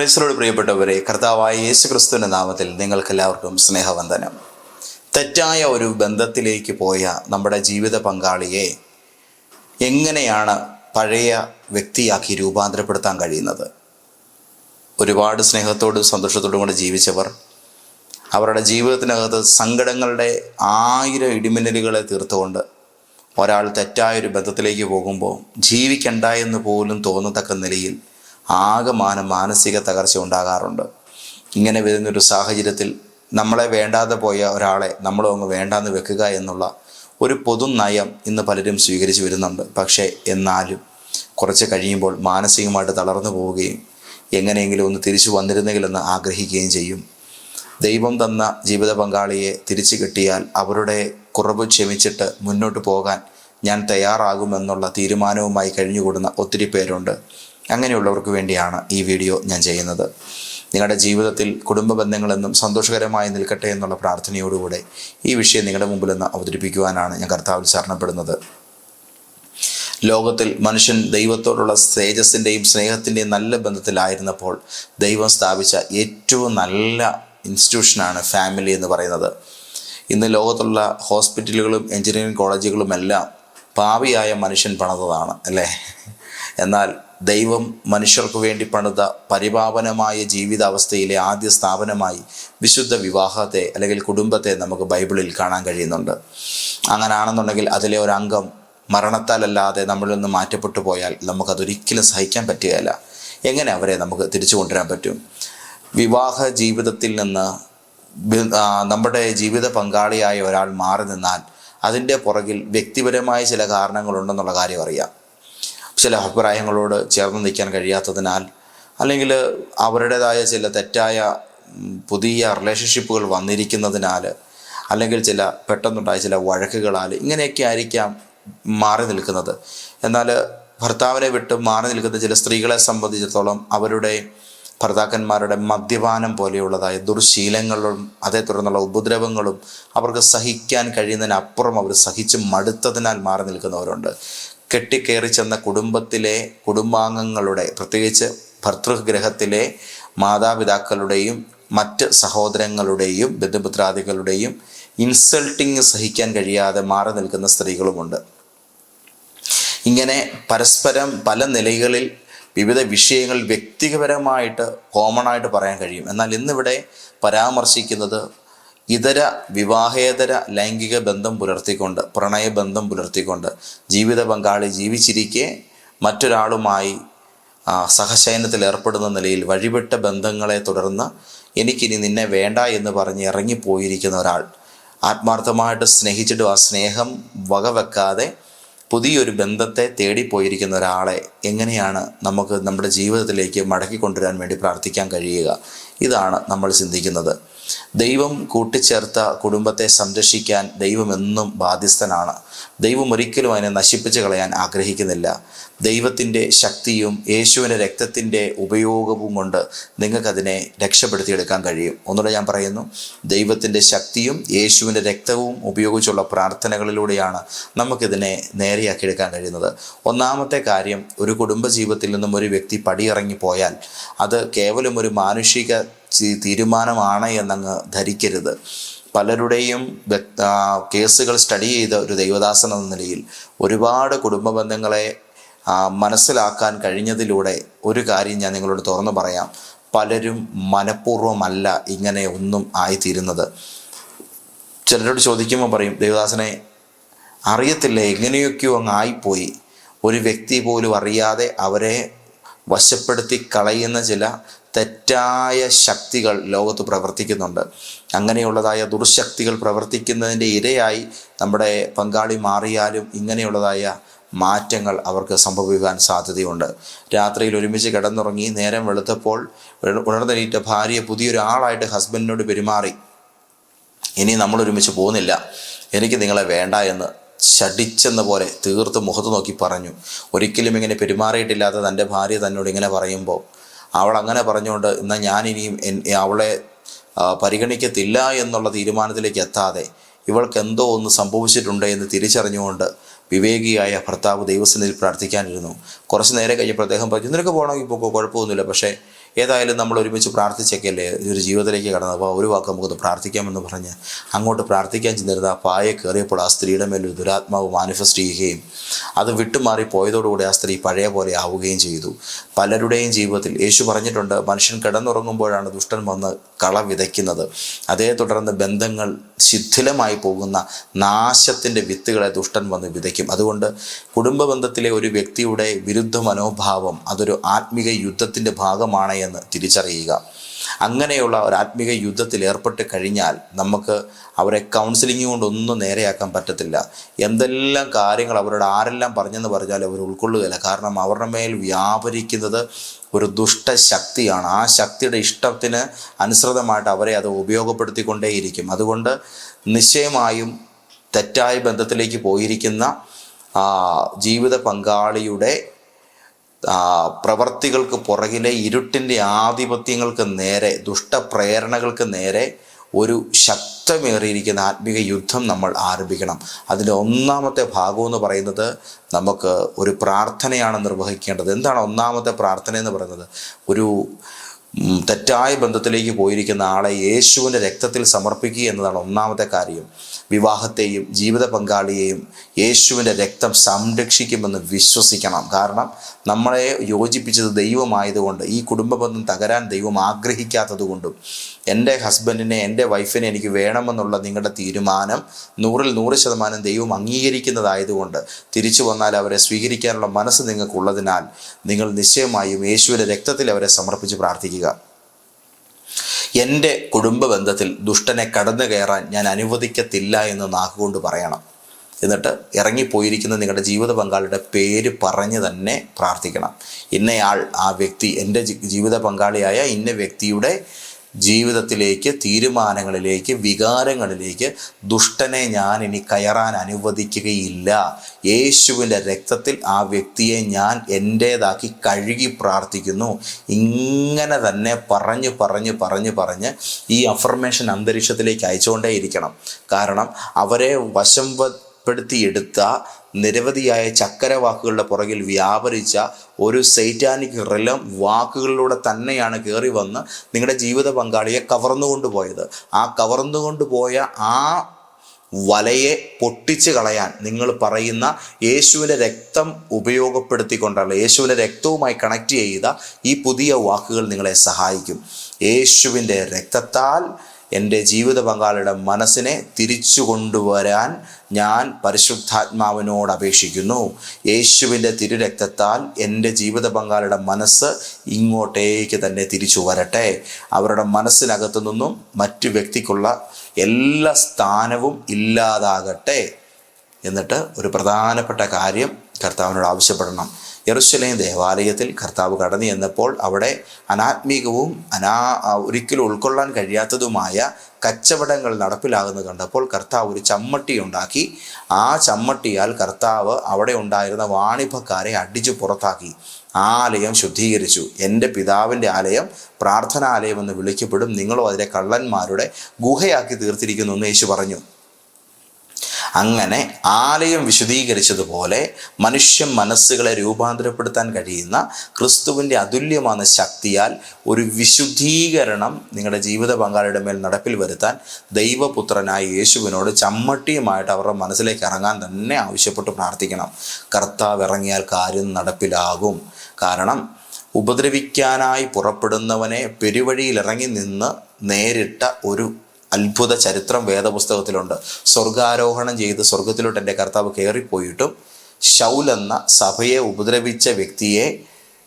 ക്രൈസ്തലോട് പ്രിയപ്പെട്ടവരെ കർത്താവായ യേശു ക്രിസ്തുവിന്റെ നാമത്തിൽ നിങ്ങൾക്കെല്ലാവർക്കും സ്നേഹവന്ദനം. തെറ്റായ ഒരു ബന്ധത്തിലേക്ക് പോയ നമ്മുടെ ജീവിത പങ്കാളിയെ എങ്ങനെയാണ് പഴയ വ്യക്തിയാക്കി രൂപാന്തരപ്പെടുത്താൻ കഴിയുന്നത്? ഒരുപാട് സ്നേഹത്തോടും സന്തോഷത്തോടും കൂടെ ജീവിച്ചവർ അവരുടെ ജീവിതത്തിനകത്ത് സങ്കടങ്ങളുടെ ആയിരം ഇടിമിന്നലുകളെ തീർത്തുകൊണ്ട് ഒരാൾ തെറ്റായ ഒരു ബന്ധത്തിലേക്ക് പോകുമ്പോൾ ജീവിക്കണ്ട എന്ന് പോലും തോന്നത്തക്ക നിലയിൽ ആകമാനം മാനസിക തകർച്ച ഉണ്ടാകാറുണ്ട്. ഇങ്ങനെ വരുന്നൊരു സാഹചര്യത്തിൽ നമ്മളെ വേണ്ടാതെ പോയ ഒരാളെ നമ്മളും അങ്ങ് വേണ്ടാന്ന് വെക്കുക എന്നുള്ള ഒരു പൊതു നയം ഇന്ന് പലരും സ്വീകരിച്ചു വരുന്നുണ്ട്. പക്ഷേ എന്നാലും കുറച്ച് കഴിയുമ്പോൾ മാനസികമായിട്ട് തളർന്നു പോവുകയും എങ്ങനെയെങ്കിലും ഒന്ന് തിരിച്ചു വന്നിരുന്നെങ്കിലെന്ന് ആഗ്രഹിക്കുകയും ചെയ്യും. ദൈവം തന്ന ജീവിത പങ്കാളിയെ തിരിച്ചു കിട്ടിയാൽ അവരുടെ കുറവ് ക്ഷമിച്ചിട്ട് മുന്നോട്ട് പോകാൻ ഞാൻ തയ്യാറാകുമെന്നുള്ള തീരുമാനവുമായി കഴിഞ്ഞുകൂടുന്ന ഒത്തിരി പേരുണ്ട്. അങ്ങനെയുള്ളവർക്ക് വേണ്ടിയാണ് ഈ വീഡിയോ ഞാൻ ചെയ്യുന്നത്. നിങ്ങളുടെ ജീവിതത്തിൽ കുടുംബ ബന്ധങ്ങളെന്നും സന്തോഷകരമായി നിൽക്കട്ടെ എന്നുള്ള പ്രാർത്ഥനയോടുകൂടെ ഈ വിഷയം നിങ്ങളുടെ മുമ്പിൽ നിന്ന് അവതരിപ്പിക്കുവാനാണ് ഞാൻ കർത്താവിൽ ശരണപ്പെടുന്നത്. ലോകത്തിൽ മനുഷ്യൻ ദൈവത്തോടുള്ള തേജസ്സിന്റെയും സ്നേഹത്തിന്റെയും നല്ല ബന്ധത്തിലായിരുന്നപ്പോൾ ദൈവം സ്ഥാപിച്ച ഏറ്റവും നല്ല ഇൻസ്റ്റിറ്റ്യൂഷനാണ് ഫാമിലി എന്ന് പറയുന്നത്. ഇന്ന് ലോകത്തുള്ള ഹോസ്പിറ്റലുകളും എഞ്ചിനീയറിംഗ് കോളേജുകളുമെല്ലാം പാവിയായ മനുഷ്യൻ പണിതതാണ് അല്ലേ? എന്നാൽ ദൈവം മനുഷ്യർക്ക് വേണ്ടി പണിത പരിപാവനമായ ജീവിതാവസ്ഥയിലെ ആദ്യ സ്ഥാപനമായി വിശുദ്ധ വിവാഹത്തെ അല്ലെങ്കിൽ കുടുംബത്തെ നമുക്ക് ബൈബിളിൽ കാണാൻ കഴിയുന്നുണ്ട്. അങ്ങനാണെന്നുണ്ടെങ്കിൽ അതിലെ ഒരു അംഗം മരണത്താലല്ലാതെ നമ്മളിൽ നിന്ന് മാറ്റപ്പെട്ടു പോയാൽ നമുക്കതൊരിക്കലും സഹിക്കാൻ പറ്റുകയില്ല. എങ്ങനെ അവരെ നമുക്ക് തിരിച്ചു കൊണ്ടുവരാൻ പറ്റും? വിവാഹ ജീവിതത്തിൽ നിന്ന് നമ്മുടെ ജീവിത പങ്കാളിയായ ഒരാൾ മാറി നിന്നാൽ അതിന്റെ പുറകിൽ വ്യക്തിപരമായ ചില കാരണങ്ങളുണ്ടെന്നുള്ള കാര്യം അറിയാം. ചില അഭിപ്രായങ്ങളോട് ചേർന്ന് നിൽക്കാൻ കഴിയാത്തതിനാൽ അല്ലെങ്കിൽ അവരുടേതായ ചില തെറ്റായ പുതിയ റിലേഷൻഷിപ്പുകൾ വന്നിരിക്കുന്നതിനാൽ അല്ലെങ്കിൽ ചില പെട്ടെന്നുണ്ടായ ചില വഴക്കുകളാൽ ഇങ്ങനെയൊക്കെ ആയിരിക്കാം മാറി നിൽക്കുന്നത്. എന്നാൽ ഭർത്താവിനെ വിട്ട് മാറി നിൽക്കുന്ന ചില സ്ത്രീകളെ സംബന്ധിച്ചിടത്തോളം അവരുടെ ഭർത്താക്കന്മാരുടെ മദ്യപാനം പോലെയുള്ളതായ ദുർശീലങ്ങളും അതേ തുടർന്നുള്ള ഉപദ്രവങ്ങളും അവർക്ക് സഹിക്കാൻ കഴിയുന്നതിനപ്പുറം അവർ സഹിച്ച് മടുത്തതിനാൽ മാറി നിൽക്കുന്നവരുണ്ട്. കെട്ടിക്കയറി ചെന്ന കുടുംബത്തിലെ കുടുംബാംഗങ്ങളുടെ പ്രത്യേകിച്ച് ഭർതൃഗ്രഹത്തിലെ മാതാപിതാക്കളുടെയും മറ്റ് സഹോദരങ്ങളുടെയും ബന്ധുപുത്രാദികളുടെയും ഇൻസൾട്ടിങ് സഹിക്കാൻ കഴിയാതെ മാറി നിൽക്കുന്ന സ്ത്രീകളുമുണ്ട്. ഇങ്ങനെ പരസ്പരം പല നിലകളിൽ വിവിധ വിഷയങ്ങൾ വ്യക്തിപരമായിട്ട് കോമൺ ആയിട്ട് പറയാൻ കഴിയും. എന്നാൽ ഇന്നിവിടെ പരാമർശിക്കുന്നത് ഇതര വിവാഹേതര ലൈംഗിക ബന്ധം പുലർത്തിക്കൊണ്ട് പ്രണയബന്ധം പുലർത്തിക്കൊണ്ട് ജീവിത പങ്കാളി ജീവിച്ചിരിക്കെ മറ്റൊരാളുമായി സഹശയനത്തിൽ ഏർപ്പെടുന്ന നിലയിൽ വഴിവിട്ട ബന്ധങ്ങളെ തുടർന്ന് എനിക്കിനി നിന്നെ വേണ്ട എന്ന് പറഞ്ഞ് ഇറങ്ങിപ്പോയിരിക്കുന്ന ഒരാൾ. ആത്മാർത്ഥമായിട്ട് സ്നേഹിച്ചിട്ടും ആ സ്നേഹം വകവെക്കാതെ പുതിയൊരു ബന്ധത്തെ തേടിപ്പോയിരിക്കുന്ന ഒരാളെ എങ്ങനെയാണ് നമുക്ക് നമ്മുടെ ജീവിതത്തിലേക്ക് മടക്കി കൊണ്ടുവരാൻ വേണ്ടി പ്രാർത്ഥിക്കാൻ കഴിയുക? ഇതാണ് നമ്മൾ ചിന്തിക്കുന്നത്. ദൈവം കൂട്ടിച്ചേർത്ത കുടുംബത്തെ സംരക്ഷിക്കാൻ ദൈവം എന്നും ബാധ്യസ്ഥനാണ്. ദൈവം ഒരിക്കലും അതിനെ നശിപ്പിച്ച് കളയാൻ ആഗ്രഹിക്കുന്നില്ല. ദൈവത്തിന്റെ ശക്തിയും യേശുവിന്റെ രക്തത്തിന്റെ ഉപയോഗവും കൊണ്ട് നിങ്ങൾക്കതിനെ രക്ഷപ്പെടുത്തിയെടുക്കാൻ കഴിയും. ഒന്നുകൂടെ ഞാൻ പറയുന്നു ദൈവത്തിന്റെ ശക്തിയും യേശുവിന്റെ രക്തവും ഉപയോഗിച്ചുള്ള പ്രാർത്ഥനകളിലൂടെയാണ് നമുക്കിതിനെ നേരെയാക്കിയെടുക്കാൻ കഴിയുന്നത്. ഒന്നാമത്തെ കാര്യം ഒരു കുടുംബജീവിതത്തിൽ നിന്നും ഒരു വ്യക്തി പടിയിറങ്ങി പോയാൽ അത് കേവലം ഒരു മാനുഷിക തീരുമാനമാണ് എന്നങ്ങ് ധരിക്കരുത്. പലരുടെയും കേസുകൾ സ്റ്റഡി ചെയ്ത ഒരു ദൈവദാസൻ എന്ന നിലയിൽ ഒരുപാട് കുടുംബ ബന്ധങ്ങളെ മനസ്സിലാക്കാൻ കഴിഞ്ഞതിലൂടെ ഒരു കാര്യം ഞാൻ നിങ്ങളോട് തുറന്നു പറയാം. പലരും മനഃപൂർവമല്ല ഇങ്ങനെ ഒന്നും ആയിത്തീരുന്നത്. ചിലരോട് ചോദിക്കുമ്പോൾ പറയും ദേവദാസനെ അറിയത്തില്ല? എങ്ങനെയൊക്കെയോ അങ്ങ് ആയിപ്പോയി. ഒരു വ്യക്തി പോലും അറിയാതെ അവരെ വശപ്പെടുത്തി കളയുന്ന ചില തെറ്റായ ശക്തികൾ ലോകത്ത് പ്രവർത്തിക്കുന്നുണ്ട്. അങ്ങനെയുള്ളതായ ദുർശക്തികൾ പ്രവർത്തിക്കുന്നതിന്റെ ഇരയായി നമ്മുടെ പങ്കാളി മാറിയാലും ഇങ്ങനെയുള്ളതായ മാറ്റങ്ങൾ അവർക്ക് സംഭവിക്കാൻ സാധ്യതയുണ്ട്. രാത്രിയിൽ ഒരുമിച്ച് കിടന്നുറങ്ങി നേരം വെളുത്തപ്പോൾ ഉണ- ഉണർന്നെണീറ്റ ഭാര്യ പുതിയൊരാളായിട്ട് ഹസ്ബൻഡിനോട് പെരുമാറി. ഇനി നമ്മൾ ഒരുമിച്ച് പോകുന്നില്ല. എനിക്ക് നിങ്ങളെ വേണ്ട എന്ന് ശടിച്ചെന്ന പോലെ തീർത്ത് മുഖത്ത് നോക്കി പറഞ്ഞു. ഒരിക്കലും ഇങ്ങനെ പെരുമാറിയിട്ടില്ലാത്ത തന്റെ ഭാര്യ തന്നോട് ഇങ്ങനെ പറയുമ്പോൾ അവൾ അങ്ങനെ പറഞ്ഞുകൊണ്ട് എന്നാൽ ഞാനിനിയും അവളെ പരിഗണിക്കത്തില്ല എന്നുള്ള തീരുമാനത്തിലേക്ക് എത്താതെ ഇവൾക്ക് എന്തോ ഒന്ന് സംഭവിച്ചിട്ടുണ്ട് എന്ന് തിരിച്ചറിഞ്ഞുകൊണ്ട് വിവേകിയായ ഭർത്താവ് ദൈവസന്നിധിയിൽ പ്രാർത്ഥിക്കാനിരുന്നു. കുറച്ച് നേരം കഴിഞ്ഞപ്പോൾ അദ്ദേഹം പറഞ്ഞു നിനക്ക് പോകണമെങ്കിൽ പോക്കോ കുഴപ്പമൊന്നുമില്ല. പക്ഷേ ഏതായാലും നമ്മൾ ഒരുമിച്ച് പ്രാർത്ഥിച്ചൊക്കെയല്ലേ ഒരു ജീവിതത്തിലേക്ക് കടന്നത്? അപ്പോൾ ഒരു വാക്ക് നമുക്കൊന്ന് പ്രാർത്ഥിക്കാമെന്ന് പറഞ്ഞ് അങ്ങോട്ട് പ്രാർത്ഥിക്കാൻ ചെന്നിരുന്ന ആ പായെ കയറിയപ്പോൾ ആ സ്ത്രീയുടെ മേൽ ഒരു ദുരാത്മാവ് മാനിഫെസ്റ്റ് ചെയ്യുകയും അത് വിട്ടുമാറി പോയതോടുകൂടി ആ സ്ത്രീ പഴയ പോലെ ആവുകയും ചെയ്തു. പലരുടെയും ജീവിതത്തിൽ യേശു പറഞ്ഞിട്ടുണ്ട് മനുഷ്യൻ കിടന്നുറങ്ങുമ്പോഴാണ് ദുഷ്ടൻ വന്ന് കള വിതയ്ക്കുന്നത്. അതേ തുടർന്ന് ബന്ധങ്ങൾ ശിഥിലമായി പോകുന്ന നാശത്തിന്റെ വിത്തുകളെ ദുഷ്ടൻ വന്ന് വിതയ്ക്കും. അതുകൊണ്ട് കുടുംബ ബന്ധത്തിലെ ഒരു വ്യക്തിയുടെ വിരുദ്ധ മനോഭാവം അതൊരു ആത്മീക യുദ്ധത്തിന്റെ ഭാഗമാണ് എന്ന് തിരിച്ചറിയുക. അങ്ങനെയുള്ള ഒരു ആത്മീക യുദ്ധത്തിൽ ഏർപ്പെട്ട് കഴിഞ്ഞാൽ നമുക്ക് അവരെ കൗൺസിലിംഗ് കൊണ്ടൊന്നും നേരെയാക്കാൻ പറ്റത്തില്ല. എന്തെല്ലാം കാര്യങ്ങൾ അവരോട് ആരെല്ലാം പറഞ്ഞെന്ന് പറഞ്ഞാൽ അവർ ഉൾക്കൊള്ളുകയില്ല. കാരണം അവരുടെ മേൽ വ്യാപരിക്കുന്നത് ഒരു ദുഷ്ടശക്തിയാണ് ആ ശക്തിയുടെ ഇഷ്ടത്തിന് അനുസൃതമായിട്ട് അവരെ അത് ഉപയോഗപ്പെടുത്തിക്കൊണ്ടേയിരിക്കും. അതുകൊണ്ട് നിശ്ചയമായും തെറ്റായ ബന്ധത്തിലേക്ക് പോയിരിക്കുന്ന ജീവിത പങ്കാളിയുടെ പ്രവർത്തികൾക്ക് പുറകിലെ ഇരുട്ടിന്റെ ആധിപത്യങ്ങൾക്ക് നേരെ ദുഷ്ടപ്രേരണകൾക്ക് നേരെ ഒരു ശക്തമേറിയിരിക്കുന്ന ആത്മീക യുദ്ധം നമ്മൾ ആരംഭിക്കണം. അതിന്റെ ഒന്നാമത്തെ ഭാഗം എന്ന് പറയുന്നത് നമുക്ക് ഒരു പ്രാർത്ഥനയാണ് നിർവഹിക്കേണ്ടത്. എന്താണ് ഒന്നാമത്തെ പ്രാർത്ഥന എന്ന് പറയുന്നത്? ഒരു തെറ്റായ ബന്ധത്തിലേക്ക് പോയിരിക്കുന്ന ആളെ യേശുവിന്റെ രക്തത്തിൽ സമർപ്പിക്കുക എന്നതാണ് ഒന്നാമത്തെ കാര്യം. വിവാഹത്തെയും ജീവിത പങ്കാളിയെയും യേശുവിന്റെ രക്തം സംരക്ഷിക്കുമെന്ന് വിശ്വസിക്കണം. കാരണം നമ്മളെ യോജിപ്പിച്ചത് ദൈവമായതുകൊണ്ട് ഈ കുടുംബ ബന്ധം തകരാൻ ദൈവം ആഗ്രഹിക്കാത്തത് കൊണ്ടും എന്റെ ഹസ്ബൻഡിനെ എന്റെ വൈഫിനെ എനിക്ക് വേണമെന്നുള്ള നിങ്ങളുടെ തീരുമാനം നൂറിൽ നൂറ് ശതമാനം ദൈവം അംഗീകരിക്കുന്നതായതുകൊണ്ട് തിരിച്ചു വന്നാൽ അവരെ സ്വീകരിക്കാനുള്ള മനസ്സ് നിങ്ങൾക്കുള്ളതിനാൽ നിങ്ങൾ നിശ്ചയമായും യേശുവിന്റെ രക്തത്തിൽ അവരെ സമർപ്പിച്ച് പ്രാർത്ഥിക്കുക. എന്റെ കുടുംബ ബന്ധത്തിൽ ദുഷ്ടനെ കടന്നു കയറാൻ ഞാൻ അനുവദിക്കത്തില്ല എന്ന് നാക്കുകൊണ്ട് പറയണം. എന്നിട്ട് ഇറങ്ങിപ്പോയിരിക്കുന്ന നിങ്ങളുടെ ജീവിത പങ്കാളിയുടെ പേര് പറഞ്ഞ് തന്നെ പ്രാർത്ഥിക്കണം. ഇന്നയാൾ ആ വ്യക്തി എന്റെ ജീവിത പങ്കാളിയായ ഇന്ന വ്യക്തിയുടെ ജീവിതത്തിലേക്ക് തീരുമാനങ്ങളിലേക്ക് വികാരങ്ങളിലേക്ക് ദുഷ്ടനെ ഞാൻ ഇനി കയറാൻ അനുവദിക്കുകയില്ല. യേശുവിന്റെ രക്തത്തിൽ ആ വ്യക്തിയെ ഞാൻ എന്റേതാക്കി കഴുകി പ്രാർത്ഥിക്കുന്നു. ഇങ്ങനെ തന്നെ പറഞ്ഞു പറഞ്ഞു പറഞ്ഞു പറഞ്ഞ് ഈ അഫർമേഷൻ അന്തരീക്ഷത്തിലേക്ക് അയച്ചുകൊണ്ടേയിരിക്കണം. കാരണം അവരെ വശംപ്പെടുത്തിയെടുത്ത നിരവധിയായ ചക്കരവാക്കുകളുടെ പുറകിൽ വ്യാപരിച്ച ഒരു സൈറ്റാനിക് റിലം വാക്കുകളിലൂടെ തന്നെയാണ് കയറി വന്ന് നിങ്ങളുടെ ജീവിത പങ്കാളിയെ കവർന്നുകൊണ്ട് പോയത്. ആ കവർന്നുകൊണ്ട് പോയ ആ വലയെ പൊട്ടിച്ച് കളയാൻ നിങ്ങൾ പറയുന്ന യേശുവിന്റെ രക്തം ഉപയോഗപ്പെടുത്തിക്കൊണ്ടല്ല യേശുവിന്റെ രക്തവുമായി കണക്ട് ചെയ്ത ഈ പുതിയ വാക്കുകൾ നിങ്ങളെ സഹായിക്കും. യേശുവിന്റെ രക്തത്താൽ എന്റെ ജീവിത പങ്കാളിയുടെ മനസ്സിനെ തിരിച്ചു കൊണ്ടുവരാൻ ഞാൻ പരിശുദ്ധാത്മാവിനോട് അപേക്ഷിക്കുന്നു. യേശുവിന്റെ തിരുരക്തത്താൽ എന്റെ ജീവിത പങ്കാളിയുടെ മനസ്സ് ഇങ്ങോട്ടേക്ക് തന്നെ തിരിച്ചു വരട്ടെ. അവരുടെ മനസ്സിനകത്തു നിന്നും മറ്റു വ്യക്തിക്കുള്ള എല്ലാ സ്ഥാനവും ഇല്ലാതാകട്ടെ. എന്നിട്ട് ഒരു പ്രധാനപ്പെട്ട കാര്യം കർത്താവിനോട് ആവശ്യപ്പെടണം. യെറുശലേം ദേവാലയത്തിൽ കർത്താവ് കടന്നു ചെന്നപ്പോൾ അവിടെ അനാത്മീകവും അനാ ഒരിക്കലും ഉൾക്കൊള്ളാൻ കഴിയാത്തതുമായ കച്ചവടങ്ങൾ നടപ്പിലാകുന്നത് കണ്ടപ്പോൾ കർത്താവ് ഒരു ചമ്മട്ടി ഉണ്ടാക്കി. ആ ചമ്മട്ടിയാൽ കർത്താവ് അവിടെ ഉണ്ടായിരുന്ന വാണിഭക്കാരെ അടിച്ചു പുറത്താക്കി. ആലയം ശുദ്ധീകരിച്ചു. എന്റെ പിതാവിന്റെ ആലയം പ്രാർത്ഥനാലയം എന്ന് വിളിക്കപ്പെടും. നിങ്ങളോ അതിലെ കള്ളന്മാരുടെ ഗുഹയാക്കി തീർത്തിരിക്കുന്നു എന്ന് യേശു പറഞ്ഞു. അങ്ങനെ ആലയം വിശദീകരിച്ചതുപോലെ മനുഷ്യ മനസ്സുകളെ രൂപാന്തരപ്പെടുത്താൻ കഴിയുന്ന ക്രിസ്തുവിന്റെ അതുല്യമാണ് ശക്തിയാൽ ഒരു വിശുദ്ധീകരണം നിങ്ങളുടെ ജീവിത പങ്കാളിയുടെ മേൽ നടപ്പിൽ വരുത്താൻ ദൈവപുത്രനായ യേശുവിനോട് ചമ്മട്ടിയുമായിട്ട് അവരുടെ മനസ്സിലേക്ക് ഇറങ്ങാൻ തന്നെ ആവശ്യപ്പെട്ട് പ്രാർത്ഥിക്കണം. കർത്താവ് ഇറങ്ങിയാൽ കാര്യം നടപ്പിലാകും. കാരണം ഉപദ്രവിക്കാനായി പുറപ്പെടുന്നവനെ പെരുവഴിയിൽ ഇറങ്ങി നിന്ന് നേരിട്ട ഒരു അത്ഭുത ചരിത്രം വേദപുസ്തകത്തിലുണ്ട്. സ്വർഗാരോഹണം ചെയ്ത് സ്വർഗത്തിലോട്ട് എന്റെ കർത്താവ് കയറിപ്പോയിട്ടും ശൗൽ എന്ന സഭയെ ഉപദ്രവിച്ച വ്യക്തിയെ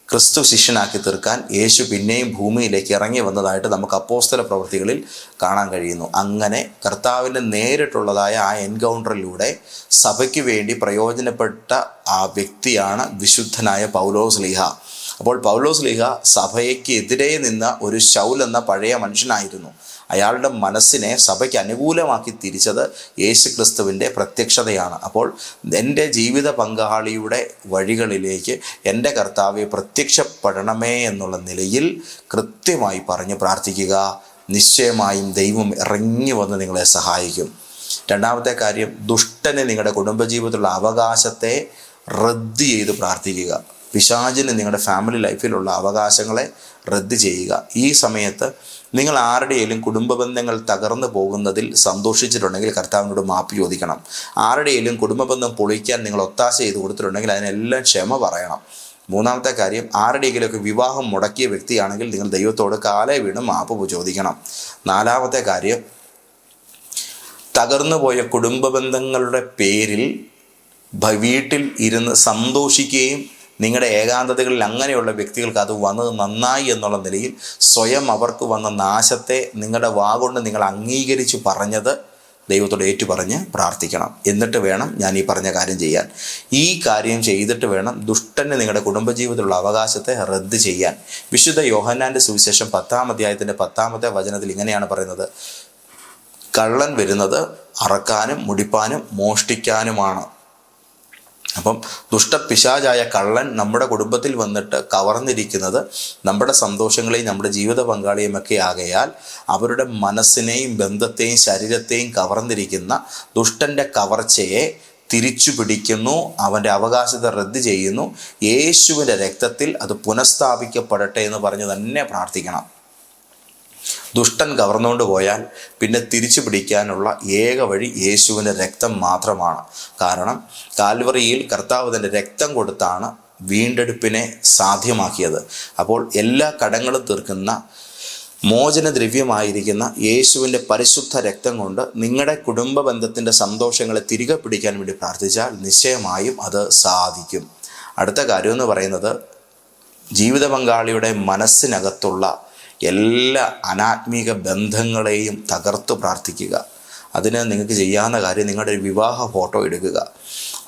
ക്രിസ്തു ശിഷ്യനാക്കി തീർക്കാൻ യേശു പിന്നെയും ഭൂമിയിലേക്ക് ഇറങ്ങി വന്നതായിട്ട് നമുക്ക് അപ്പോസ്തല പ്രവൃത്തികളിൽ കാണാൻ കഴിയുന്നു. അങ്ങനെ കർത്താവിന്റെ നേരിട്ടുള്ളതായ ആ എൻകൗണ്ടറിലൂടെ സഭയ്ക്ക് വേണ്ടി പ്രയോജനപ്പെട്ട ആ വ്യക്തിയാണ് വിശുദ്ധനായ പൗലോസ് ലീഹ. അപ്പോൾ പൗലോസ് ലീഹ സഭയ്ക്ക് എതിരെ നിന്ന ഒരു ശൗൽ എന്ന പഴയ മനുഷ്യനായിരുന്നു. അയാളുടെ മനസ്സിനെ സഭയ്ക്ക് അനുകൂലമാക്കി തിരിച്ചത് യേശു ക്രിസ്തുവിന്റെ പ്രത്യക്ഷതയാണ്. അപ്പോൾ എന്റെ ജീവിത പങ്കാളിയുടെ വഴികളിലേക്ക് എന്റെ കർത്താവെ പ്രത്യക്ഷപ്പെടണമേ എന്നുള്ള നിലയിൽ കൃത്യമായി പറഞ്ഞ് പ്രാർത്ഥിക്കുക. നിശ്ചയമായും ദൈവം ഇറങ്ങി വന്ന് നിങ്ങളെ സഹായിക്കും. രണ്ടാമത്തെ കാര്യം ദുഷ്ടന് നിങ്ങളുടെ കുടുംബജീവിതത്തിലുള്ള അവകാശത്തെ റദ്ദ് ചെയ്ത് പ്രാർത്ഥിക്കുക. പിശാചിന് നിങ്ങളുടെ ഫാമിലി ലൈഫിലുള്ള അവകാശങ്ങളെ റദ്ദ് ചെയ്യുക. ഈ സമയത്ത് നിങ്ങൾ ആരുടെയെങ്കിലും കുടുംബ ബന്ധങ്ങൾ തകർന്നു പോകുന്നതിൽ സന്തോഷിച്ചിട്ടുണ്ടെങ്കിൽ കർത്താവിനോട് മാപ്പ് ചോദിക്കണം. ആരുടെയെങ്കിലും കുടുംബ ബന്ധം പൊളിക്കാൻ നിങ്ങൾ ഒത്താശ ചെയ്ത് കൊടുത്തിട്ടുണ്ടെങ്കിൽ അതിനെല്ലാം ക്ഷമ പറയണം. മൂന്നാമത്തെ കാര്യം ആരുടെയെങ്കിലുമൊക്കെ വിവാഹം മുടക്കിയ വ്യക്തിയാണെങ്കിൽ നിങ്ങൾ ദൈവത്തോട് കാലേ വീണ് മാപ്പ് ചോദിക്കണം. നാലാമത്തെ കാര്യം തകർന്നുപോയ കുടുംബ ബന്ധങ്ങളുടെ പേരിൽ വീട്ടിൽ ഇരുന്ന് സന്തോഷിക്കുകയും നിങ്ങളുടെ ഏകാന്തതകളിൽ അങ്ങനെയുള്ള വ്യക്തികൾക്ക് അത് വന്നത് നന്നായി എന്നുള്ള നിലയിൽ സ്വയം അവർക്ക് വന്ന നാശത്തെ നിങ്ങളുടെ വാഗൊണ്ട് നിങ്ങൾ അംഗീകരിച്ച് പറഞ്ഞത് ദൈവത്തോട് ഏറ്റുപറഞ്ഞ് പ്രാർത്ഥിക്കണം. എന്നിട്ട് വേണം ഞാൻ ഈ പറഞ്ഞ കാര്യം ചെയ്യാൻ. ഈ കാര്യം ചെയ്തിട്ട് വേണം ദുഷ്ടന് നിങ്ങളുടെ കുടുംബജീവിതത്തിലുള്ള അവകാശത്തെ റദ്ദ് ചെയ്യാൻ. വിശുദ്ധ യോഹന്നാന്റെ സുവിശേഷം പത്താം അധ്യായത്തിന്റെ പത്താമത്തെ വചനത്തിൽ ഇങ്ങനെയാണ് പറയുന്നത്. കള്ളൻ വരുന്നത് അറക്കാനും മുടിപ്പാനും മോഷ്ടിക്കാനുമാണ്. അപ്പം ദുഷ്ടപിശാചായ കള്ളൻ നമ്മുടെ കുടുംബത്തിൽ വന്നിട്ട് കവർന്നിരിക്കുന്നത് നമ്മുടെ സന്തോഷങ്ങളെയും നമ്മുടെ ജീവിത പങ്കാളിയും ഒക്കെ ആകയാൽ അവരുടെ മനസ്സിനെയും ബന്ധത്തെയും ശരീരത്തെയും കവർന്നിരിക്കുന്ന ദുഷ്ടന്റെ കവർച്ചയെ തിരിച്ചു പിടിക്കുന്നു അവന്റെ അവകാശത്തെ റദ്ദ് ചെയ്യുന്നു യേശുവിന്റെ രക്തത്തിൽ അത് പുനഃസ്ഥാപിക്കപ്പെടട്ടെ എന്ന് പറഞ്ഞ് തന്നെ പ്രാർത്ഥിക്കണം. ദുഷ്ടൻ കവർന്നുകൊണ്ട് പോയാൽ പിന്നെ തിരിച്ചു പിടിക്കാനുള്ള ഏക വഴി യേശുവിന്റെ രക്തം മാത്രമാണ്. കാരണം കാൽവറിയിൽ കർത്താവ് തന്റെ രക്തം കൊടുത്താണ് വീണ്ടെടുപ്പിനെ സാധ്യമാക്കിയത്. അപ്പോൾ എല്ലാ കടങ്ങളും തീർക്കുന്ന മോചന ദ്രവ്യമായിരിക്കുന്ന യേശുവിന്റെ പരിശുദ്ധ രക്തം കൊണ്ട് നിങ്ങളുടെ കുടുംബ ബന്ധത്തിന്റെ സന്തോഷങ്ങളെ തിരികെ പിടിക്കാൻ വേണ്ടി പ്രാർത്ഥിച്ചാൽ നിശ്ചയമായും അത് സാധിക്കും. അടുത്ത കാര്യം എന്ന് പറയുന്നത് ജീവിത പങ്കാളിയുടെ മനസ്സിനകത്തുള്ള എല്ലാ അനാത്മീക ബന്ധങ്ങളെയും തകർത്ത് പ്രാർത്ഥിക്കുക. അതിന് നിങ്ങൾക്ക് ചെയ്യാവുന്ന കാര്യം നിങ്ങളുടെ ഒരു വിവാഹ ഫോട്ടോ എടുക്കുക.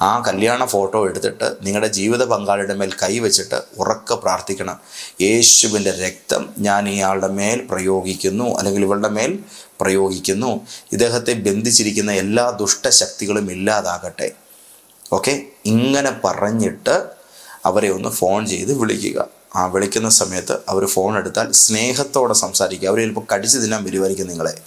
ആ കല്യാണ ഫോട്ടോ എടുത്തിട്ട് നിങ്ങളുടെ ജീവിത പങ്കാളിയുടെ മേൽ കൈവച്ചിട്ട് ഉറക്കെ പ്രാർത്ഥിക്കണം. യേശുവിന്റെ രക്തം ഞാൻ ഇയാളുടെ മേൽ പ്രയോഗിക്കുന്നു അല്ലെങ്കിൽ ഇവളുടെ മേൽ പ്രയോഗിക്കുന്നു. ഇദ്ദേഹത്തെ ബന്ധിച്ചിരിക്കുന്ന എല്ലാ ദുഷ്ടശക്തികളും ഇല്ലാതാകട്ടെ. ഓക്കെ? ഇങ്ങനെ പറഞ്ഞിട്ട് അവരെ ഒന്ന് ഫോൺ ചെയ്ത് വിളിക്കുക. ആ വിളിക്കുന്ന സമയത്ത് അവർ ഫോൺ എടുത്താൽ സ്നേഹത്തോടെ സംസാരിക്കുക. അവർ ചിലപ്പോൾ കടിച്ചു തിന്നാൻ വരുമായിരിക്കും നിങ്ങളെ.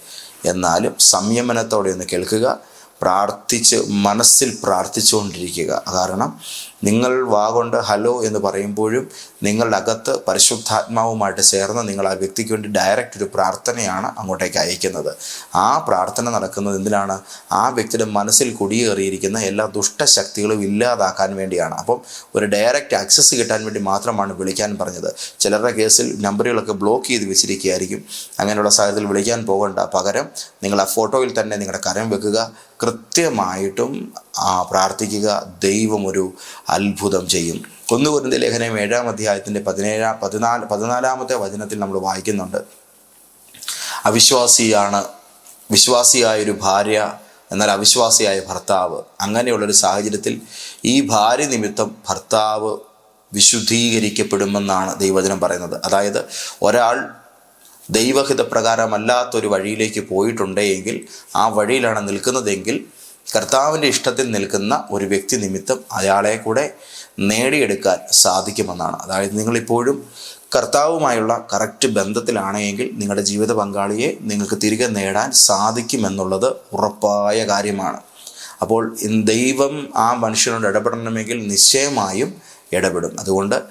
എന്നാലും സംയമനത്തോടെ ഒന്ന് കേൾക്കുക. പ്രാർത്ഥിച്ച് മനസ്സിൽ പ്രാർത്ഥിച്ചുകൊണ്ടിരിക്കുക. കാരണം നിങ്ങൾ വാ കൊണ്ട് ഹലോ എന്ന് പറയുമ്പോഴും നിങ്ങളുടെ അകത്ത് പരിശുദ്ധാത്മാവുമായിട്ട് ചേർന്ന് നിങ്ങൾ ആ വ്യക്തിക്ക് വേണ്ടി ഡയറക്റ്റ് ഒരു പ്രാർത്ഥനയാണ് അങ്ങോട്ടേക്ക് അയക്കുന്നത്. ആ പ്രാർത്ഥന നടക്കുന്നത് എന്തിനാണ് ആ വ്യക്തിയുടെ മനസ്സിൽ കുടിയേറിയിരിക്കുന്ന എല്ലാ ദുഷ്ടശക്തികളും ഇല്ലാതാക്കാൻ വേണ്ടിയാണ്. അപ്പം ഒരു ഡയറക്റ്റ് ആക്സസ് കിട്ടാൻ വേണ്ടി മാത്രമാണ് വിളിക്കാൻ പറഞ്ഞത്. ചിലരുടെ കേസിൽ നമ്പറുകളൊക്കെ ബ്ലോക്ക് ചെയ്ത് വെച്ചിരിക്കുകയായിരിക്കും. അങ്ങനെയുള്ള സാഹചര്യത്തിൽ വിളിക്കാൻ പോകണ്ട. പകരം നിങ്ങൾ ആ ഫോട്ടോയിൽ തന്നെ നിങ്ങളുടെ കരം വെക്കുക. കൃത്യമായിട്ടും പ്രാർത്ഥിക്കുക. ദൈവം ഒരു അത്ഭുതം ചെയ്യും. കൊന്നുകുരുന്ന ലേഖനം ഏഴാം അധ്യായത്തിന്റെ പതിനേഴാം പതിനാല് പതിനാലാമത്തെ വചനത്തിൽ നമ്മൾ വായിക്കുന്നുണ്ട്. അവിശ്വാസിയാണ് വിശ്വാസിയായൊരു ഭാര്യ എന്നാൽ അവിശ്വാസിയായ ഭർത്താവ്. അങ്ങനെയുള്ളൊരു സാഹചര്യത്തിൽ ഈ ഭാര്യ നിമിത്തം ഭർത്താവ് വിശുദ്ധീകരിക്കപ്പെടുമെന്നാണ് ദൈവചനം പറയുന്നത്. അതായത് ഒരാൾ ദൈവഹിതപ്രകാരമല്ലാത്തൊരു വഴിയിലേക്ക് പോയിട്ടുണ്ടെങ്കിൽ ആ വഴിയിലാണ് നിൽക്കുന്നതെങ്കിൽ കർത്താവിന്റെ ഇഷ്ടത്തിൽ നിൽക്കുന്ന ഒരു വ്യക്തി നിമിത്തം അയാളെ കൂടെ നേടിയെടുക്കാൻ സാധിക്കുമെന്നാണ്. അതായത് നിങ്ങളിപ്പോഴും കർത്താവുമായുള്ള കറക്റ്റ് ബന്ധത്തിലാണെങ്കിൽ നിങ്ങളുടെ ജീവിത പങ്കാളിയെ നിങ്ങൾക്ക് തിരികെ നേടാൻ സാധിക്കുമെന്നുള്ളത് ഉറപ്പായ കാര്യമാണ്. അപ്പോൾ ദൈവം ആ മനുഷ്യനോട് ഇടപെടണമെങ്കിൽ നിശ്ചയമായും ഇടപെടും. അതുകൊണ്ട്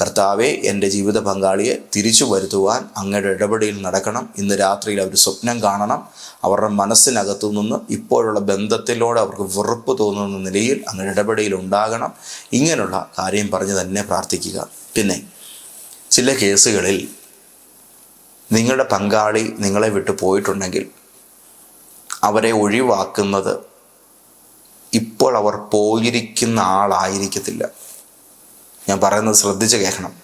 കർത്താവെ എന്റെ ജീവിത പങ്കാളിയെ തിരിച്ചു വരുത്തുവാൻ അങ്ങയുടെ ഇടപെടലിൽ നടക്കണം. ഇന്ന് രാത്രിയിൽ അവർ സ്വപ്നം കാണണം. അവരുടെ മനസ്സിനകത്തു നിന്ന് ഇപ്പോഴുള്ള ബന്ധത്തിലൂടെ അവർക്ക് വെറുപ്പ് തോന്നുന്ന നിലയിൽ അങ്ങയുടെ ഇടപെടലിൽ ഉണ്ടാകണം. ഇങ്ങനെയുള്ള കാര്യം പറഞ്ഞ് തന്നെ പ്രാർത്ഥിക്കുക. പിന്നെ ചില കേസുകളിൽ നിങ്ങളുടെ പങ്കാളി നിങ്ങളെ വിട്ടു പോയിട്ടുണ്ടെങ്കിൽ അവരെ ഒഴിവാക്കുന്നത് ഇപ്പോൾ അവർ പോയിരിക്കുന്ന ആളായിരിക്കത്തില്ല. ഞാൻ പറയുന്നത് ശ്രദ്ധിച്ച് കേൾക്കണം.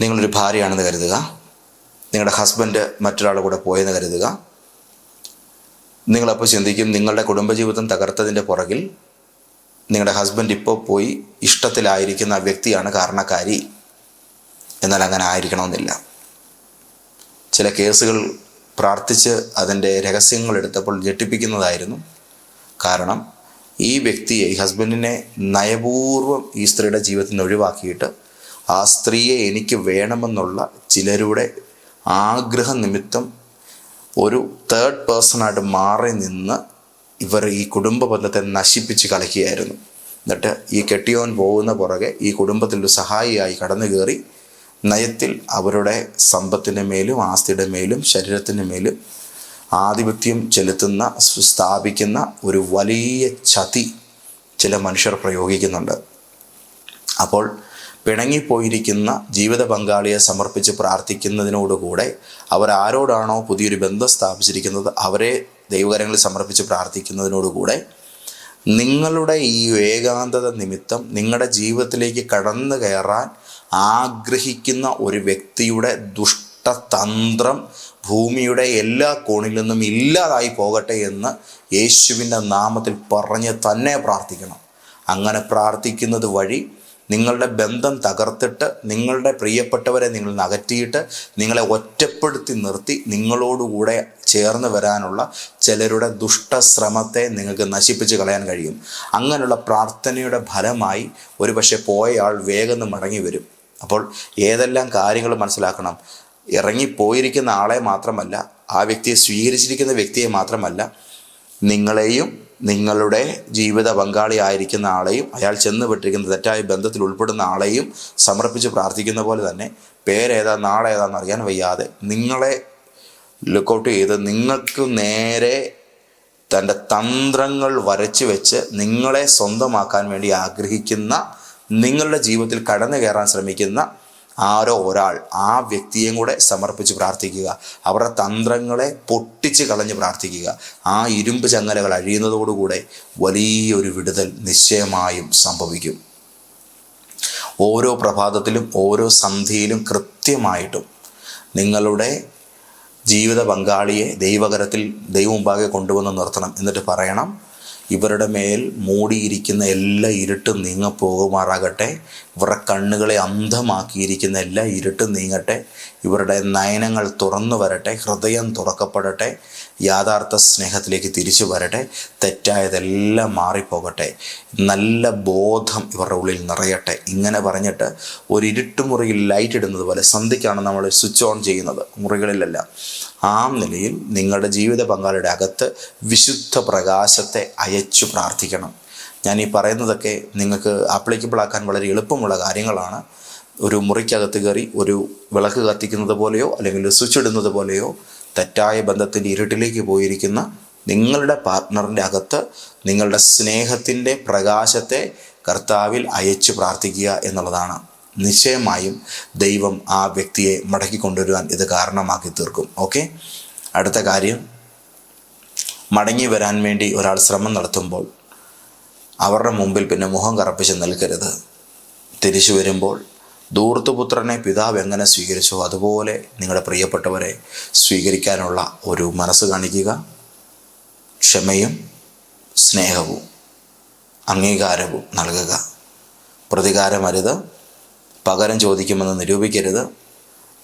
നിങ്ങളൊരു ഭാര്യയാണെന്ന് കരുതുക. നിങ്ങളുടെ ഹസ്ബൻഡ് മറ്റൊരാളുടെ കൂടെ പോയെന്ന് കരുതുക. നിങ്ങളപ്പോൾ ചിന്തിക്കും നിങ്ങളുടെ കുടുംബജീവിതം തകർത്തതിന്റെ പുറകിൽ നിങ്ങളുടെ ഹസ്ബൻഡ് ഇപ്പോൾ പോയി ഇഷ്ടത്തിലായിരിക്കുന്ന ആ വ്യക്തിയാണ് കാരണക്കാരി. എന്നാൽ അങ്ങനെ ആയിരിക്കണമെന്നില്ല. ചില കേസുകൾ പ്രാർത്ഥിച്ച് അതിന്റെ രഹസ്യങ്ങൾ എടുത്തപ്പോൾ ഞെട്ടിപ്പിക്കുന്നതായിരുന്നു. കാരണം ഈ വ്യക്തിയെ ഈ ഹസ്ബൻഡിനെ നയപൂർവം ഈ സ്ത്രീയുടെ ജീവിതത്തിൽ നിന്ന് ഒഴിവാക്കിയിട്ട് ആ സ്ത്രീയെ എനിക്ക് വേണമെന്നുള്ള ചിലരുടെ ആഗ്രഹ നിമിത്തം ഒരു തേർഡ് പേഴ്സണായിട്ട് മാറി നിന്ന് ഇവർ ഈ കുടുംബ ബന്ധത്തെ നശിപ്പിച്ച് കളിക്കുകയായിരുന്നു എന്നിട്ട് ഈ കെട്ടിയോൻ പോകുന്ന പുറകെ ഈ കുടുംബത്തിൽ ഒരു സഹായിയായി കടന്നു കയറി നയത്തിൽ അവരുടെ സമ്പത്തിന്റെ മേലും ആസ്തിയുടെ മേലും ശരീരത്തിന്റെ മേലും ആധിപത്യം ചെലുത്തുന്ന സ്ഥാപിക്കുന്ന ഒരു വലിയ ചതി ചില മനുഷ്യർ പ്രയോഗിക്കുന്നുണ്ട്. അപ്പോൾ പിണങ്ങിപ്പോയിരിക്കുന്ന ജീവിത പങ്കാളിയെ സമർപ്പിച്ച് പ്രാർത്ഥിക്കുന്നതിനോടുകൂടെ അവരാരോടാണോ പുതിയൊരു ബന്ധം സ്ഥാപിച്ചിരിക്കുന്നത് അവരെ ദൈവകരങ്ങളിൽ സമർപ്പിച്ച് പ്രാർത്ഥിക്കുന്നതിനോടുകൂടെ നിങ്ങളുടെ ഈ ഏകാന്തത നിമിത്തം നിങ്ങളുടെ ജീവിതത്തിലേക്ക് കടന്നു കയറാൻ ആഗ്രഹിക്കുന്ന ഒരു വ്യക്തിയുടെ ദുഷ്ടതന്ത്രം ഭൂമിയുടെ എല്ലാ കോണിൽ നിന്നും ഇല്ലാതായി പോകട്ടെ എന്ന് യേശുവിന്റെ നാമത്തിൽ പറഞ്ഞ് തന്നെ പ്രാർത്ഥിക്കണം. അങ്ങനെ പ്രാർത്ഥിക്കുന്നത് വഴി നിങ്ങളുടെ ബന്ധം തകർത്തിട്ട് നിങ്ങളുടെ പ്രിയപ്പെട്ടവരെ നിങ്ങൾ അകറ്റിയിട്ട് നിങ്ങളെ ഒറ്റപ്പെടുത്തി നിർത്തി നിങ്ങളോടുകൂടെ ചേർന്ന് വരാനുള്ള ചിലരുടെ ദുഷ്ടശ്രമത്തെ നിങ്ങൾക്ക് നശിപ്പിച്ച് കളയാൻ കഴിയും. അങ്ങനെയുള്ള പ്രാർത്ഥനയുടെ ഫലമായി ഒരു പക്ഷേ പോയ ആൾ വേഗം മടങ്ങി വരും. അപ്പോൾ ഏതെല്ലാം കാര്യങ്ങൾ മനസ്സിലാക്കണം? ഇറങ്ങിപ്പോയിരിക്കുന്ന ആളെ മാത്രമല്ല ആ വ്യക്തിയെ സ്വീകരിച്ചിരിക്കുന്ന വ്യക്തിയെ മാത്രമല്ല നിങ്ങളെയും നിങ്ങളുടെ ജീവിത പങ്കാളി ആയിരിക്കുന്ന ആളെയും അയാൾ ചെന്ന് വിട്ടിരിക്കുന്ന തെറ്റായ ബന്ധത്തിൽ ഉൾപ്പെടുന്ന ആളെയും സമർപ്പിച്ച് പ്രാർത്ഥിക്കുന്ന പോലെ തന്നെ പേരേതാ നാളേതാന്ന് അറിയാൻ വയ്യാതെ നിങ്ങളെ ലുക്കൗട്ട് ചെയ്ത് നിങ്ങൾക്ക് നേരെ തന്റെ തന്ത്രങ്ങൾ വരച്ചു വെച്ച് നിങ്ങളെ സ്വന്തമാക്കാൻ വേണ്ടി ആഗ്രഹിക്കുന്ന നിങ്ങളുടെ ജീവിതത്തിൽ കടന്നു കയറാൻ ശ്രമിക്കുന്ന ആരോ ഒരാൾ ആ വ്യക്തിയെയും കൂടെ സമർപ്പിച്ച് പ്രാർത്ഥിക്കുക. അവരുടെ തന്ത്രങ്ങളെ പൊട്ടിച്ച് കളഞ്ഞ് പ്രാർത്ഥിക്കുക. ആ ഇരുമ്പ് ചങ്ങലകൾ അഴിയുന്നതോടുകൂടെ വലിയൊരു വിടുതൽ നിശ്ചയമായും സംഭവിക്കും. ഓരോ പ്രഭാതത്തിലും ഓരോ സന്ധിയിലും കൃത്യമായിട്ടും നിങ്ങളുടെ ജീവിത പങ്കാളിയെ ദൈവകരത്തിൽ ദൈവം മുമ്പാകെ കൊണ്ടുവന്ന് നിർത്തണം. എന്നിട്ട് പറയണം ഇവരുടെ മേൽ മൂടിയിരിക്കുന്ന എല്ലാ ഇരുട്ടും നീങ്ങപ്പോകുമാറാകട്ടെ ഇവരുടെ കണ്ണുകളെ അന്ധമാക്കിയിരിക്കുന്ന എല്ലാ ഇരുട്ടും നീങ്ങട്ടെ. ഇവരുടെ നയനങ്ങൾ തുറന്നു വരട്ടെ. ഹൃദയം തുറക്കപ്പെടട്ടെ. യാഥാർത്ഥ സ്നേഹത്തിലേക്ക് തിരിച്ചു വരട്ടെ. തെറ്റായതെല്ലാം മാറിപ്പോകട്ടെ. നല്ല ബോധം ഇവരുടെ ഉള്ളിൽ നിറയട്ടെ. ഇങ്ങനെ പറഞ്ഞിട്ട് ഒരു ഇരുട്ടുമുറിയിൽ ലൈറ്റ് ഇടുന്നത് പോലെ സന്ധിക്കാണ് നമ്മൾ സ്വിച്ച് ഓൺ ചെയ്യുന്നത്. മുറികളിലെല്ലാം. ആ നിലയിൽ നിങ്ങളുടെ ജീവിത പങ്കാളിയുടെ അകത്ത് വിശുദ്ധ പ്രകാശത്തെ അയച്ചു പ്രാർത്ഥിക്കണം. ഞാൻ ഈ പറയുന്നതൊക്കെ നിങ്ങൾക്ക് ആപ്ലിക്കബിൾ ആക്കാൻ വളരെ എളുപ്പമുള്ള കാര്യങ്ങളാണ്. ഒരു മുറിക്കകത്ത് കയറി ഒരു വിളക്ക് കത്തിക്കുന്നത് പോലെയോ അല്ലെങ്കിൽ സ്വിച്ച് ഇടുന്നത് പോലെയോ തെറ്റായ ബന്ധത്തിന്റെ ഇരുട്ടിലേക്ക് പോയിരിക്കുന്ന നിങ്ങളുടെ പാർട്ട്ണറിന്റെ അകത്ത് നിങ്ങളുടെ സ്നേഹത്തിന്റെ പ്രകാശത്തെ കർത്താവിൽ അയച്ചു പ്രാർത്ഥിക്കുക എന്നുള്ളതാണ്. നിശ്ചയമായും ദൈവം ആ വ്യക്തിയെ മടക്കി കൊണ്ടുവരുവാൻ ഇത് കാരണമാക്കി തീർക്കും. ഓക്കെ അടുത്ത കാര്യം. മടങ്ങി വരാൻ വേണ്ടി ഒരാൾ ശ്രമം നടത്തുമ്പോൾ അവരുടെ മുമ്പിൽ പിന്നെ മുഖം കറപ്പിച്ച് നിൽക്കരുത്. തിരിച്ചു വരുമ്പോൾ ദൂർത്തുപുത്രനെ പിതാവ് എങ്ങനെ സ്വീകരിച്ചോ അതുപോലെ നിങ്ങളുടെ പ്രിയപ്പെട്ടവരെ സ്വീകരിക്കാനുള്ള ഒരു മനസ്സ് കാണിക്കുക ക്ഷമയും സ്നേഹവും അംഗീകാരവും നൽകുക. പ്രതികാരമരുത് പകരം ചോദിക്കുമെന്ന് നിരൂപിക്കരുത്.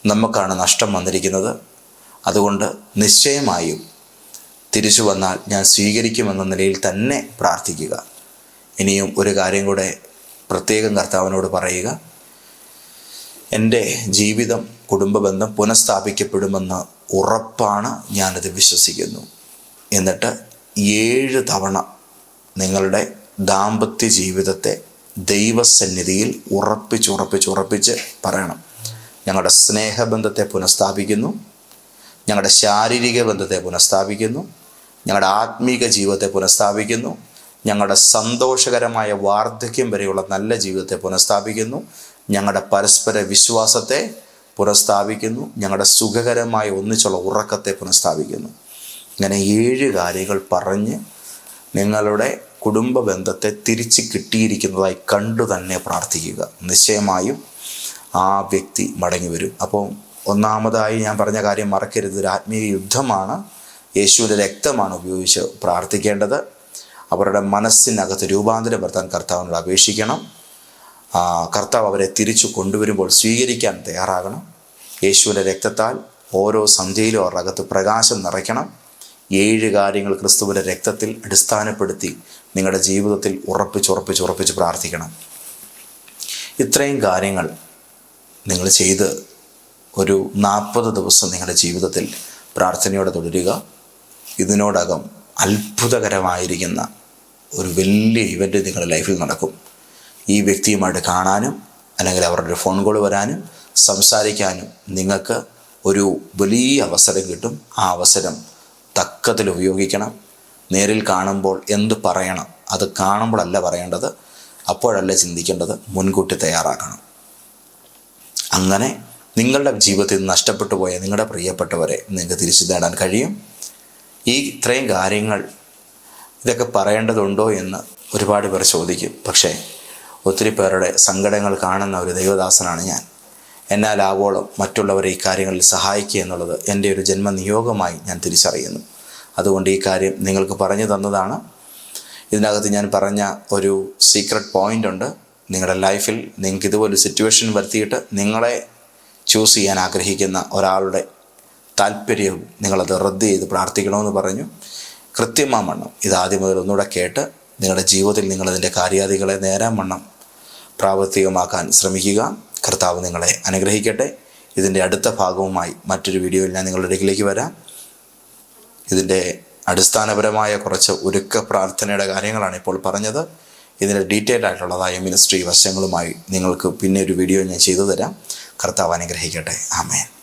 നമുക്കാണ് നഷ്ടം വന്നിരിക്കുന്നത്. അതുകൊണ്ട് നിശ്ചയമായും തിരിച്ചു വന്നാൽ ഞാൻ സ്വീകരിക്കുമെന്ന നിലയിൽ തന്നെ പ്രാർത്ഥിക്കുക. ഇനിയും ഒരു കാര്യം കൂടെ പ്രത്യേകം കർത്താവിനോട് പറയുക. എന്റെ ജീവിതം കുടുംബബന്ധം പുനഃസ്ഥാപിക്കപ്പെടുമെന്ന് ഉറപ്പാണ് ഞാനത് വിശ്വസിക്കുന്നു. എന്നിട്ട് ഏഴ് തവണ നിങ്ങളുടെ ദാമ്പത്യ ജീവിതത്തെ ദൈവസന്നിധിയിൽ ഉറപ്പിച്ച് ഉറപ്പിച്ച് ഉറപ്പിച്ച് പറയണം. ഞങ്ങളുടെ സ്നേഹബന്ധത്തെ പുനഃസ്ഥാപിക്കുന്നു. ഞങ്ങളുടെ ശാരീരിക ബന്ധത്തെ പുനഃസ്ഥാപിക്കുന്നു. ഞങ്ങളുടെ ആത്മീക ജീവിതത്തെ പുനഃസ്ഥാപിക്കുന്നു. ഞങ്ങളുടെ സന്തോഷകരമായ വാർദ്ധക്യം വരെയുള്ള നല്ല ജീവിതത്തെ പുനഃസ്ഥാപിക്കുന്നു. ഞങ്ങളുടെ പരസ്പര വിശ്വാസത്തെ പുനഃസ്ഥാപിക്കുന്നു. ഞങ്ങളുടെ സുഖകരമായ ഒന്നിച്ചുള്ള ഉറക്കത്തെ പുനഃസ്ഥാപിക്കുന്നു. ഇങ്ങനെ ഏഴ് കാര്യങ്ങൾ പറഞ്ഞ് നിങ്ങളുടെ കുടുംബ ബന്ധത്തെ തിരിച്ച് കിട്ടിയിരിക്കുന്നതായി കണ്ടു തന്നെ പ്രാർത്ഥിക്കുക. നിശ്ചയമായും ആ വ്യക്തി മടങ്ങി വരും. അപ്പോൾ ഒന്നാമതായി ഞാൻ പറഞ്ഞ കാര്യം മറക്കരുത്. ഒരു ആത്മീയ യുദ്ധമാണ്. യേശുവിന്റെ രക്തമാണ് ഉപയോഗിച്ച് പ്രാർത്ഥിക്കേണ്ടത്. അവരുടെ മനസ്സിനകത്ത് രൂപാന്തരപ്പെടുത്താൻ കർത്താവിനോട് അപേക്ഷിക്കണം. കർത്താവ് അവരെ തിരിച്ചു കൊണ്ടുവരുമ്പോൾ സ്വീകരിക്കാൻ തയ്യാറാകണം. യേശുവിന്റെ രക്തത്താൽ ഓരോ സന്ധ്യയിലും അവരുടെ അകത്ത് പ്രകാശം നിറയ്ക്കണം. ഏഴ് കാര്യങ്ങൾ ക്രിസ്തുവിന്റെ രക്തത്തിൽ അടിസ്ഥാനപ്പെടുത്തി നിങ്ങളുടെ ജീവിതത്തിൽ ഉറപ്പിച്ച് ഉറപ്പിച്ച് ഉറപ്പിച്ച് പ്രാർത്ഥിക്കണം. ഇത്രയും കാര്യങ്ങൾ നിങ്ങൾ ചെയ്ത് ഒരു നാൽപ്പത് ദിവസം നിങ്ങളുടെ ജീവിതത്തിൽ പ്രാർത്ഥനയോടെ തുടരുക. ഇതിനോടകം അത്ഭുതകരമായിരിക്കുന്ന ഒരു വലിയ ഇവന്റ് നിങ്ങളുടെ ലൈഫിൽ നടക്കും. ഈ വ്യക്തിയുമായിട്ട് കാണാനും അല്ലെങ്കിൽ അവരുടെ ഫോൺ കോൾ വരാനും സംസാരിക്കാനും നിങ്ങൾക്ക് ഒരു വലിയ അവസരം കിട്ടും. ആ അവസരം തക്കത്തിൽ ഉപയോഗിക്കണം. നേരിൽ കാണുമ്പോൾ എന്ത് പറയണം അത് കാണുമ്പോഴല്ല പറയേണ്ടത് അപ്പോഴല്ല ചിന്തിക്കേണ്ടത് മുൻകൂട്ടി തയ്യാറാക്കണം. അങ്ങനെ നിങ്ങളുടെ ജീവിതത്തിൽ നഷ്ടപ്പെട്ടു പോയ നിങ്ങളുടെ പ്രിയപ്പെട്ടവരെ നിങ്ങൾക്ക് തിരിച്ചു നേടാൻ കഴിയും. ഈ ഇത്രയും കാര്യങ്ങൾ ഇതൊക്കെ പറയേണ്ടതുണ്ടോ എന്ന് ഒരുപാട് പേർ ചോദിക്കും. പക്ഷേ ഒത്തിരി പേരുടെ സങ്കടങ്ങൾ കാണുന്ന ഒരു ദൈവദാസനാണ് ഞാൻ. എന്നാൽ ആവോളം മറ്റുള്ളവരെ ഈ കാര്യങ്ങളിൽ സഹായിക്കുക എന്നുള്ളത് എന്റെ ഒരു ജന്മനിയോഗമായി ഞാൻ തിരിച്ചറിയുന്നു. അതുകൊണ്ട് ഈ കാര്യം നിങ്ങൾക്ക് പറഞ്ഞു തന്നതാണ്. ഇതിനകത്ത് ഞാൻ പറഞ്ഞ ഒരു സീക്രട്ട് പോയിന്റ് ഉണ്ട്. നിങ്ങളുടെ ലൈഫിൽ നിങ്ങൾക്ക് ഇതുപോലെ സിറ്റുവേഷൻ വരുത്തിയിട്ട് നിങ്ങളെ ചൂസ് ചെയ്യാൻ ആഗ്രഹിക്കുന്ന ഒരാളുടെ താല്പര്യവും നിങ്ങളത് റദ്ദ് ചെയ്ത് പ്രാർത്ഥിക്കണമെന്ന് പറഞ്ഞു. കൃത്യമാവണ്ണം ഇത് ആദ്യം മുതൽ ഒന്നുകൂടെ കേട്ട് നിങ്ങളുടെ ജീവിതത്തിൽ നിങ്ങളതിന്റെ കാര്യാദികളെ നേരാൻ വണ്ണം പ്രാവർത്തികമാക്കാൻ ശ്രമിക്കുക. കർത്താവ് നിങ്ങളെ അനുഗ്രഹിക്കട്ടെ. ഇതിന്റെ അടുത്ത ഭാഗവുമായി മറ്റൊരു വീഡിയോയിൽ ഞാൻ നിങ്ങളുടെ അടുക്കിലേക്ക് വരാം. ഇതിന്റെ അടിസ്ഥാനപരമായ കുറച്ച് ഒരുക്ക പ്രാർത്ഥനയുടെ കാര്യങ്ങളാണ് ഇപ്പോൾ പറഞ്ഞത്. ഇതിന്റെ ഡീറ്റെയിൽ ആയിട്ടുള്ളതായ മിനിസ്ട്രി വശങ്ങളുമായി നിങ്ങൾക്ക് പിന്നെ ഒരു വീഡിയോ ഞാൻ ചെയ്തു തരാം. കർത്താവ് അനുഗ്രഹിക്കട്ടെ. ആമേൻ.